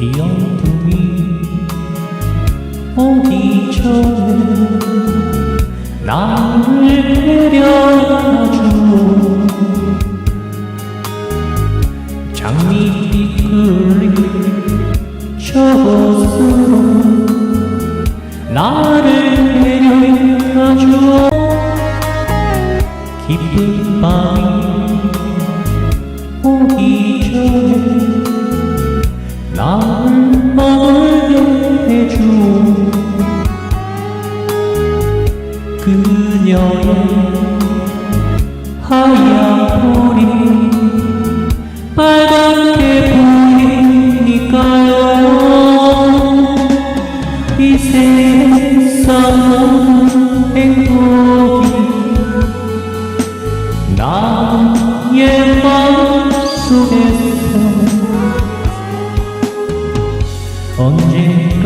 이 어둠이 오기 전에 나를 데려다주오 장미빛 그림 저곳으로 나를 데려다주오 기쁜 밤이 오기 전에 나를 머물게 해주오 그녀의 하얀 머리 빨갛게 보이니까요. 이세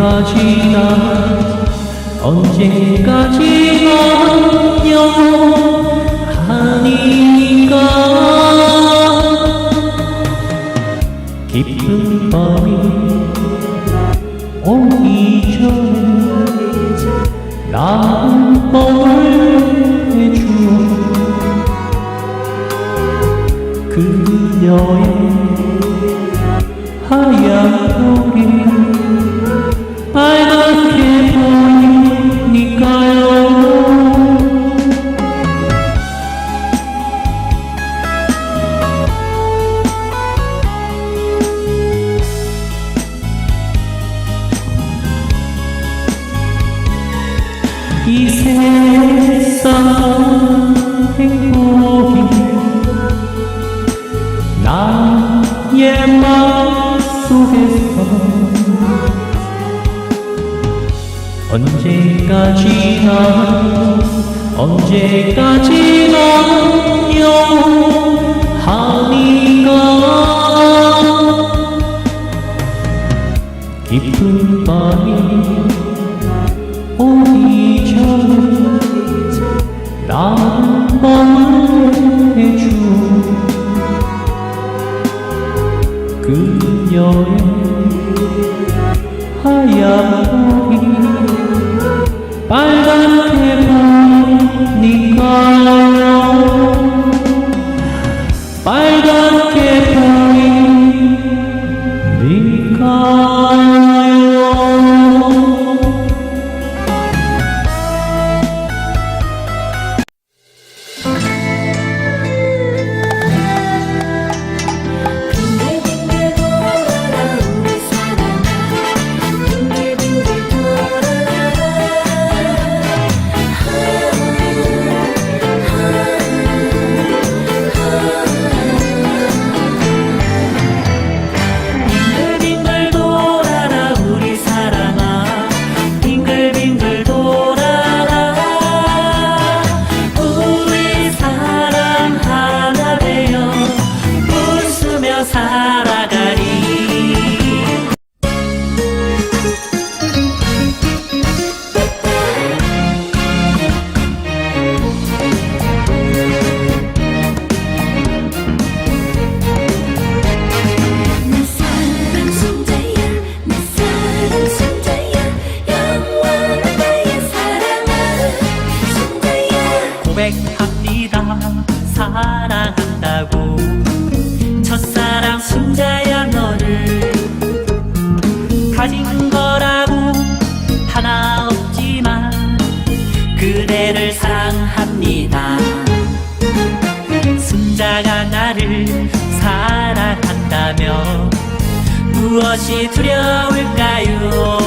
언제까지나 언제까지나 영원하니까 깊은 밤이 오기 전에 나를 머물게 해주오 그녀의 하얀 언제까지나 언제까지나 영원하니까 깊은 밤이 오기 전에 나를 해주 고백합니다. 사랑한다고. 첫사랑 순자야 너를 가진 거라고. 하나 없지만 그대를 사랑합니다. 순자가 나를 사랑한다며 무엇이 두려울까요?